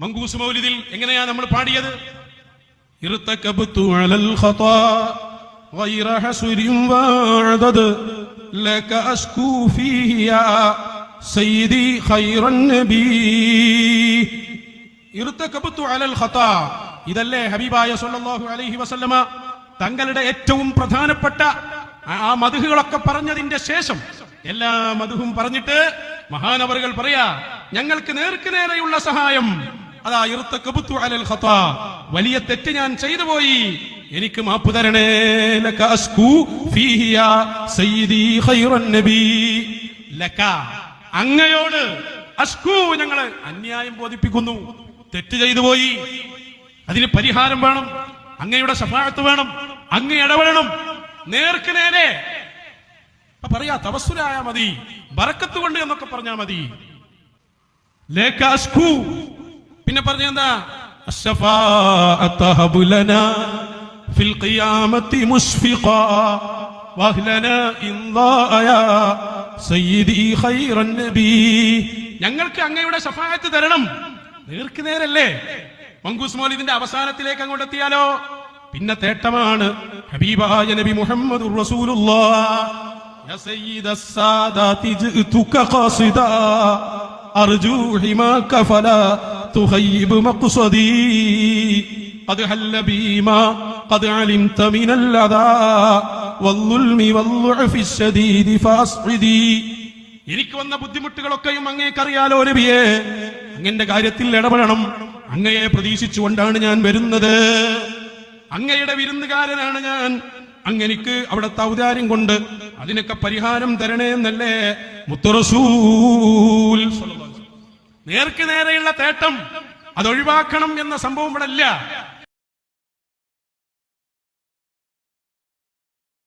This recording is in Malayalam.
മങ്കൂസ് മൗലിദിൽ എങ്ങനെയാ നമ്മൾ പാടിയത് ارتكبت على الخطا غير حسر وعدد لك أشكو فيه يا سيدي خير النبي ارتكبت على الخطا ഇതല്ലേ ഹബീബായ സല്ലല്ലാഹു അലൈഹി വസല്ലമ തങ്ങളുടെ ഏറ്റവും പ്രധാനപ്പെട്ട ആ മധുഹുകളൊക്കെ പറഞ്ഞതിന്റെ ശേഷം എല്ലാ മധുഹും പറഞ്ഞിട്ട് മഹാനവറുകൾ പറയാ ഞങ്ങൾക്ക് നേർക്ക് നേരെയുള്ള സഹായം അതാ ഇർത്തക്കബുത്തു അലൽ ഖത്താ. വലിയ തെറ്റ് ഞാൻ ചെയ്തു പോയി. എനിക്ക് മാപ്പ് തരണേ. ലക അസ്കു ഫീഹിയ സയ്യിദി ഖൈറുൻ ലക അങ്ങയോട് അസ്കു ഞങ്ങൾ അന്യായം ബോധിപ്പിക്കുന്നു. തെറ്റ് ചെയ്തു പോയി. അതിന് പരിഹാരം വേണം. അങ്ങയുടെ സഫാഴത്ത് വേണം. അങ്ങ് ഇടപെടണം. നേർക്ക് നേരെ. പറയാ തപസ്സുരായാ മതി. ബറക്കത്ത് കൊണ്ട് എന്നൊക്കെ പറഞ്ഞാ മതി. ലേക അസ്കു പിന്നെ പറഞ്ഞ എന്താ? ഞങ്ങൾക്ക് അങ്ങയുടെ ശഫായത്ത് തരണം. നേർക്കുനേരല്ലേ മങ്കൂസ് മോലിദിന്റെ അവസാനത്തിലേക്ക് അങ്ങോട്ട് എത്തിയാലോ? പിന്നെ തേട്ടമാണ് ഹബീബായ നബി മുഹമ്മദ് റസൂലുള്ളാഹ് قاصدا أرجو حماك فلا تخيب مقصدي قد حل بي ما قد علمت من الأذى والظلم والضعف الشديد فأصعدي എനിക്ക് വന്ന ബുദ്ധിമുട്ടുകളൊക്കെയും അങ്ങേക്കറിയാലോ നബിയെ അങ്ങന്റെ കാര്യത്തിൽ ഇടപെടണം അങ്ങയെ പ്രതീക്ഷിച്ചുകൊണ്ടാണ് ഞാൻ വരുന്നത് അങ്ങയുടെ വിരുന്നുകാരനാണ് ഞാൻ അങ്ങനിക്ക് അവിടുത്തെ ഔദാര്യം കൊണ്ട് അതിനൊക്കെ പരിഹാരം തരണേ എന്നല്ലേ മുത്തറസൂൽ നേർക്ക് നേരെയുള്ള തേട്ടം അതൊഴിവാക്കണം എന്ന സംഭവം ഇവിടെ ഇല്ല